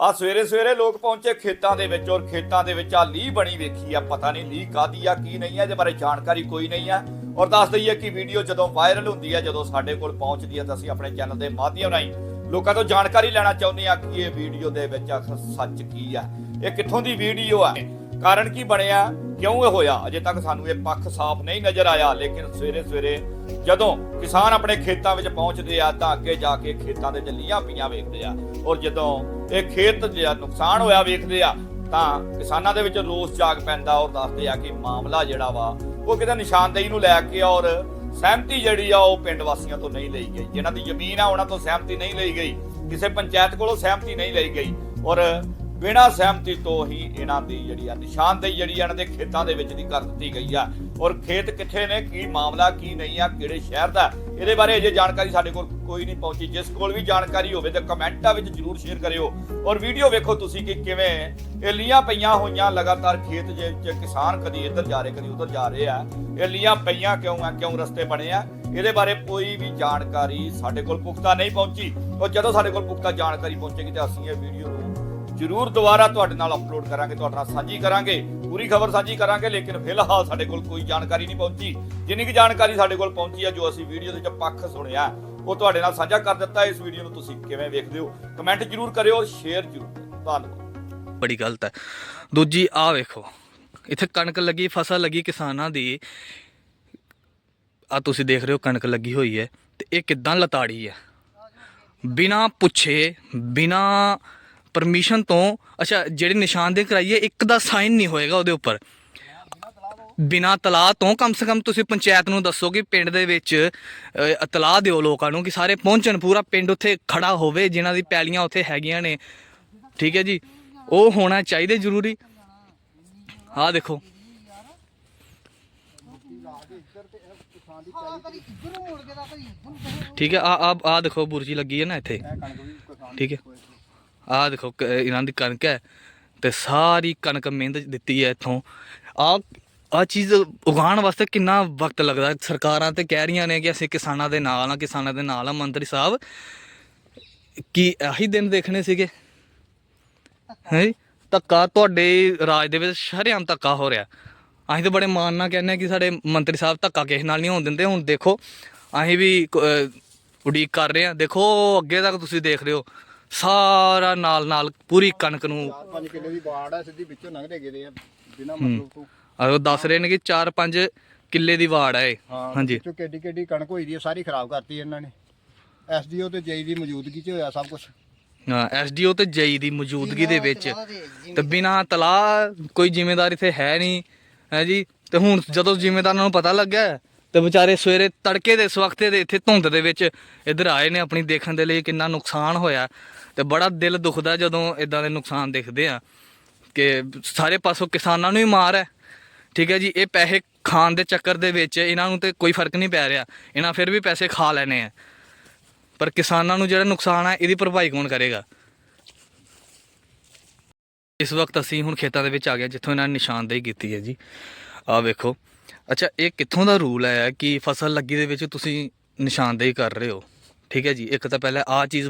ਆ ਸਵੇਰੇ ਸਵੇਰੇ ਲੋਕ ਪਹੁੰਚੇ ਖੇਤਾਂ ਦੇ ਵਿੱਚ ਔਰ ਖੇਤਾਂ ਦੇ ਵਿੱਚ ਆ ਲੀਹ ਬਣੀ ਵੇਖੀ ਆ, ਪਤਾ ਨਹੀਂ ਲੀਹ ਕਾਦੀ ਆ, ਕੀ ਨਹੀਂ ਆ, ਇਹਦੇ ਬਾਰੇ ਜਾਣਕਾਰੀ ਕੋਈ ਨਹੀਂ ਆ। ਔਰ ਦੱਸ ਦਈਏ ਕਿ ਵੀਡੀਓ ਜਦੋਂ ਵਾਇਰਲ ਹੁੰਦੀ ਆ, ਜਦੋਂ ਸਾਡੇ ਕੋਲ ਪਹੁੰਚਦੀ ਆ ਤਾਂ ਅਸੀਂ ਆਪਣੇ ਚੈਨਲ ਦੇ ਮਾਧਿਅਮ ਰਾਹੀਂ ਲੋਕਾਂ ਤੋਂ ਜਾਣਕਾਰੀ ਲੈਣਾ ਚਾਹੁੰਦੇ ਆ ਕਿ ਇਹ ਵੀਡੀਓ ਦੇ ਵਿੱਚ ਆਖਰ ਸੱਚ ਕੀ ਆ, ਇਹ ਕਿੱਥੋਂ ਦੀ ਵੀਡੀਓ ਆ? ਕਾਰਨ ਕੀ ਬਣਿਆ? ਕਿਉਂ ਇਹ ਹੋਇਆ? ਅਜੇ ਤੱਕ ਸਾਨੂੰ ਇਹ ਪੱਖ ਸਾਫ਼ ਨਹੀਂ ਨਜ਼ਰ ਆਇਆ, ਲੇਕਿਨ ਸਵੇਰੇ ਸਵੇਰੇ ਜਦੋਂ ਕਿਸਾਨ ਆਪਣੇ ਖੇਤਾਂ ਵਿੱਚ ਪਹੁੰਚਦੇ ਆ, ਤਾਂ ਅੱਗੇ ਜਾ ਕੇ ਖੇਤਾਂ ਦੇ ਜੱਲੀਆਂ ਪੀਆਂ ਵੇਖਦੇ ਆ। ਔਰ ਜਦੋਂ ਇਹ ਖੇਤ ਜਿਹੜਾ ਨੁਕਸਾਨ ਹੋਇਆ ਵੇਖਦੇ ਆ, ਤਾਂ ਕਿਸਾਨਾਂ ਦੇ ਵਿੱਚ ਰੋਸ ਜਾਗ ਪੈਂਦਾ ਔਰ ਦੱਸਦੇ ਆ ਕਿ ਮਾਮਲਾ ਜਿਹੜਾ ਵਾ, ਉਹ ਕਿਤੇ ਨਿਸ਼ਾਨਦੇਹੀ ਨੂੰ ਲੈ ਕੇ ਔਰ ਸਹਿਮਤੀ ਜਿਹੜੀ ਆ, ਉਹ ਪਿੰਡ ਵਾਸੀਆਂ ਤੋਂ ਨਹੀਂ ਲਈ ਗਈ। ਜਿਨ੍ਹਾਂ ਦੀ ਜ਼ਮੀਨ ਆ, ਉਹਨਾਂ ਤੋਂ ਸਹਿਮਤੀ ਨਹੀਂ ਲਈ ਗਈ। ਕਿਸੇ ਪੰਚਾਇਤ ਕੋਲੋਂ ਸਹਿਮਤੀ ਨਹੀਂ ਲਈ ਗਈ। ਔਰ ਬਿਨਾਂ ਸਹਿਮਤੀ ਤੋਂ ਹੀ ਇਹਨਾਂ ਦੀ ਜਿਹੜੀ ਆ ਨਿਸ਼ਾਨਦੇਹੀ ਜਿਹੜੀ ਆ ਇਹਨਾਂ ਦੇ ਖੇਤਾਂ ਦੇ ਵਿੱਚ ਦੀ ਕਰ ਦਿੱਤੀ ਗਈ ਆ। ਔਰ ਖੇਤ ਕਿੱਥੇ ਨੇ, ਕੀ ਮਾਮਲਾ, ਕੀ ਨਹੀਂ ਆ, ਕਿਹੜੇ ਸ਼ਹਿਰ ਦਾ, ਇਹਦੇ ਬਾਰੇ ਅਜੇ ਜਾਣਕਾਰੀ ਸਾਡੇ ਕੋਲ ਕੋਈ ਨਹੀਂ ਪਹੁੰਚੀ। ਜਿਸ ਕੋਲ ਵੀ ਜਾਣਕਾਰੀ ਹੋਵੇ ਤਾਂ ਕਮੈਂਟਾਂ ਵਿੱਚ ਜਰੂਰ ਸ਼ੇਅਰ ਕਰਿਓ। ਔਰ ਵੀਡੀਓ ਵੇਖੋ ਤੁਸੀਂ ਕਿ ਕਿਵੇਂ ਇਹ ਲੀਆਂ ਪਈਆਂ ਹੋਈਆਂ, ਲਗਾਤਾਰ ਖੇਤ ਦੇ ਵਿੱਚ ਕਿਸਾਨ ਕਦੀ ਇੱਧਰ ਜਾ ਰਹੇ, ਕਦੀ ਉੱਧਰ ਜਾ ਰਹੇ ਆ। ਇਹ ਲੀਆਂ ਪਈਆਂ ਕਿਉਂ ਆ, ਕਿਉਂ ਰਸਤੇ ਬਣੇ ਆ? ਇਹਦੇ ਬਾਰੇ ਕੋਈ ਵੀ ਜਾਣਕਾਰੀ ਸਾਡੇ ਕੋਲ ਪੁਖਤਾ ਨਹੀਂ ਪਹੁੰਚੀ। ਔਰ ਜਦੋਂ ਸਾਡੇ ਕੋਲ ਪੁਖਤਾ ਜਾਣਕਾਰੀ ਪਹੁੰਚੇਗੀ ਤਾਂ ਅਸੀਂ ਇਹ ਵੀਡੀਓ ਨੂੰ ਜ਼ਰੂਰ ਦੁਬਾਰਾ ਤੁਹਾਡੇ ਨਾਲ ਅਪਲੋਡ ਕਰਾਂਗੇ, ਤੁਹਾਡੇ ਨਾਲ ਸਾਂਝੀ ਕਰਾਂਗੇ, ਪੂਰੀ ਖਬਰ ਸਾਂਝੀ ਕਰਾਂਗੇ, ਲੇਕਿਨ ਫਿਲਹਾਲ ਸਾਡੇ ਕੋਲ ਕੋਈ ਜਾਣਕਾਰੀ ਨਹੀਂ ਪਹੁੰਚੀ। ਜਿੰਨੀ ਕਿ ਜਾਣਕਾਰੀ ਸਾਡੇ ਕੋਲ ਪਹੁੰਚੀ ਆ, ਜੋ ਅਸੀਂ ਵੀਡੀਓ ਦੇ ਵਿੱਚ ਪੱਖ ਸੁਣਿਆ, ਉਹ ਤੁਹਾਡੇ ਨਾਲ ਸਾਂਝਾ ਕਰ ਦਿੱਤਾ। ਇਸ ਵੀਡੀਓ ਨੂੰ ਤੁਸੀਂ ਕਿਵੇਂ ਵੇਖਦੇ ਹੋ ਕਮੈਂਟ ਜ਼ਰੂਰ ਕਰਿਓ ਸ਼ੇਅਰ ਜ਼ਰੂਰ ਧੰਨਵਾਦ। ਬੜੀ ਗਲਤ ਹੈ। ਦੂਜੀ ਆ ਵੇਖੋ, ਇੱਥੇ ਕਣਕ ਲੱਗੀ, ਫਸਲ ਲੱਗੀ ਕਿਸਾਨਾਂ ਦੀ। ਆ ਤੁਸੀਂ ਦੇਖ ਰਹੇ ਹੋ, ਕਣਕ ਲੱਗੀ ਹੋਈ ਹੈ ਤੇ ਇਹ ਕਿੱਦਾਂ ਲਤਾੜੀ ਹੈ? ਬਿਨਾ ਪੁੱਛੇ, ਬਿਨਾ ਪਰਮਿਸ਼ਨ ਤੋਂ, ਅੱਛਾ, ਜਿਹੜੇ ਨਿਸ਼ਾਨਦੇਹ ਕਰਾਈਏ, ਇੱਕ ਦਾ ਸਾਈਨ ਨਹੀਂ ਹੋਏਗਾ ਉਹਦੇ ਉੱਪਰ। ਬਿਨਾ ਤਲਾਹ ਤੋਂ, ਕਮ ਸੇ ਕਮ ਤੁਸੀਂ ਪੰਚਾਇਤ ਨੂੰ ਦੱਸੋ ਕਿ ਪਿੰਡ ਦੇ ਵਿੱਚ ਤਲਾਹ ਦਿਓ ਲੋਕਾਂ ਨੂੰ ਕਿ ਸਾਰੇ ਪਹੁੰਚਣ, ਪੂਰਾ ਪਿੰਡ ਉੱਥੇ ਖੜਾ ਹੋਵੇ, ਜਿਨ੍ਹਾਂ ਦੀ ਪੈਲੀਆਂ ਉੱਥੇ ਹੈਗੀਆਂ ਨੇ। ਠੀਕ ਹੈ ਜੀ? ਉਹ ਹੋਣਾ ਚਾਹੀਦਾ ਜ਼ਰੂਰੀ। ਆਹ ਦੇਖੋ। ਠੀਕ ਹੈ ਆ ਆ ਆ ਦੇਖੋ, ਬੁਰਜੀ ਲੱਗੀ ਹੈ ਨਾ ਇੱਥੇ। ਠੀਕ ਹੈ। ਆਹ ਦੇਖੋ ਕ- ਇਹਨਾਂ ਦੀ ਕਣਕ ਹੈ ਤੇ ਸਾਰੀ ਕਣਕ ਮਿਹਨਤ ਦਿੱਤੀ ਹੈ ਇੱਥੋਂ। ਆ ਆ ਚੀਜ਼ ਉਗਾਉਣ ਵਾਸਤੇ ਕਿੰਨਾ ਵਕਤ ਲੱਗਦਾ ਸਰਕਾਰਾਂ ਤੇ ਕਹਿ ਰਹੀਆਂ ਨੇ ਕਿ ਅਸੀਂ ਕਿਸਾਨਾਂ ਦੇ ਨਾਲ ਆ ਕਿਸਾਨਾਂ ਦੇ ਨਾਲ ਆ ਮੰਤਰੀ ਸਾਹਿਬ। ਕੀ ਆਹੀ ਦਿਨ ਦੇਖਣੇ ਸੀਗੇ? ਹੈ ਧੱਕਾ ਤੁਹਾਡੇ ਰਾਜ ਦੇ ਵਿੱਚ ਸ਼ਰੇਆਮ ਧੱਕਾ ਹੋ ਰਿਹਾ। ਅਸੀਂ ਤਾਂ ਬੜੇ ਮਾਣ ਨਾਲ ਕਹਿੰਦੇ ਹਾਂ ਕਿ ਸਾਡੇ ਮੰਤਰੀ ਸਾਹਿਬ ਧੱਕਾ ਕਿਸੇ ਨਾਲ ਨਹੀਂ ਹੋਣ ਦਿੰਦੇ। ਹੁਣ ਦੇਖੋ, ਅਸੀਂ ਵੀ ਉਡੀਕ ਕਰ ਰਹੇ ਹਾਂ। ਦੇਖੋ, ਅੱਗੇ ਤੱਕ ਤੁਸੀਂ ਦੇਖ ਰਹੇ ਹੋ। ਸਾਰਾ ਨਾਲ ਨਾਲ ਪੂਰੀ ਕਣਕ ਨੂੰ ਪੰਜ ਕਿੱਲੇ ਦੀ ਬਾੜ ਆ ਸਿੱਧੀ ਵਿੱਚੋਂ ਲੰਘਦੇ ਗਏ ਆ ਬਿਨਾ ਮਤਲਬ ਤੋਂ। ਆਹ ਉਹ ਦੱਸ ਰਹੇ ਨੇ ਕਿ 4-5 ਕਿੱਲੇ ਦੀ ਵਾੜ ਹੈ ਇਹ। ਹਾਂਜੀ। ਵਿੱਚੋਂ ਕਿੱਡੀ ਕਿੱਡੀ ਕਣਕ ਹੋਈ ਦੀ ਆ ਸਾਰੀ ਖਰਾਬ ਕਰਤੀ ਇਹਨਾਂ ਨੇ। ਐਸਡੀਓ ਤੇ ਜੇਈ ਦੀ ਮੌਜੂਦਗੀ 'ਚ ਹੋਇਆ ਸਭ ਕੁਝ ਹਾਂ ਐਸਡੀਓ ਤੇ ਜਈ ਦੀ ਮੌਜੂਦਗੀ ਦੇ ਵਿੱਚ ਤੇ ਬਿਨਾ ਤਲਾਹ ਕੋਈ ਜ਼ਿੰਮੇਦਾਰ ਇੱਥੇ ਹੈ ਨਹੀਂ ਹੈ ਜੀ? ਤੇ ਹੁਣ ਜਦੋਂ ਜ਼ਿੰਮੇਦਾਰਾਂ ਨੂੰ ਪਤਾ ਲੱਗਾ ਹੈ, ਤੇ ਵਿਚਾਰੇ ਸਵੇਰੇ ਤੜਕੇ ਦੇ ਇਸ ਵਕਤ ਦੇ ਇੱਥੇ ਧੁੰਦ ਦੇ ਵਿੱਚ ਇੱਧਰ ਆਏ ਨੇ ਆਪਣੀ ਦੇਖਣ ਦੇ ਲਈ, ਕਿੰਨਾ ਨੁਕਸਾਨ ਹੋਇਆ। ਤੇ ਬੜਾ ਦਿਲ ਦੁਖਦਾ ਜਦੋਂ ਇਦਾਂ ਦੇ ਨੁਕਸਾਨ ਦੇਖਦੇ ਆ ਕਿ ਸਾਰੇ ਪਾਸੋਂ ਕਿਸਾਨਾਂ ਨੂੰ ਹੀ ਮਾਰ ਹੈ। ਠੀਕ ਹੈ ਜੀ, ਇਹ ਪੈਸੇ ਖਾਣ ਦੇ ਚੱਕਰ ਦੇ ਵਿੱਚ ਇਹਨਾਂ ਨੂੰ ਤੇ ਕੋਈ ਫ਼ਰਕ ਨਹੀਂ ਪੈ ਰਿਹਾ। ਇਹਨਾਂ ਫਿਰ ਵੀ ਪੈਸੇ ਖਾ ਲੈਣੇ ਆ। ਪਰ ਕਿਸਾਨਾਂ ਨੂੰ ਜਿਹੜਾ ਨੁਕਸਾਨ ਹੈ ਇਹਦੀ ਭਰਪਾਈ ਕੌਣ ਕਰੇਗਾ? ਇਸ ਵਕਤ ਅਸੀਂ ਹੁਣ ਖੇਤਾਂ ਦੇ ਵਿੱਚ ਆ ਗਏ ਜਿੱਥੋਂ ਇਹਨਾਂ ਨੇ ਨਿਸ਼ਾਨਦੇਹੀ ਕੀਤੀ ਹੈ ਜੀ। ਆਹ ਵੇਖੋ। ਅੱਛਾ, ਇਹ ਕਿੱਥੋਂ ਦਾ ਰੂਲ ਹੈ ਕਿ ਫਸਲ ਲੱਗੀ ਦੇ ਵਿੱਚ ਤੁਸੀਂ ਨਿਸ਼ਾਨਦੇਹੀ ਕਰ ਰਹੇ ਹੋ? ਠੀਕ ਹੈ ਜੀ, ਇੱਕ ਤਾਂ ਪਹਿਲਾਂ ਆਹ ਚੀਜ਼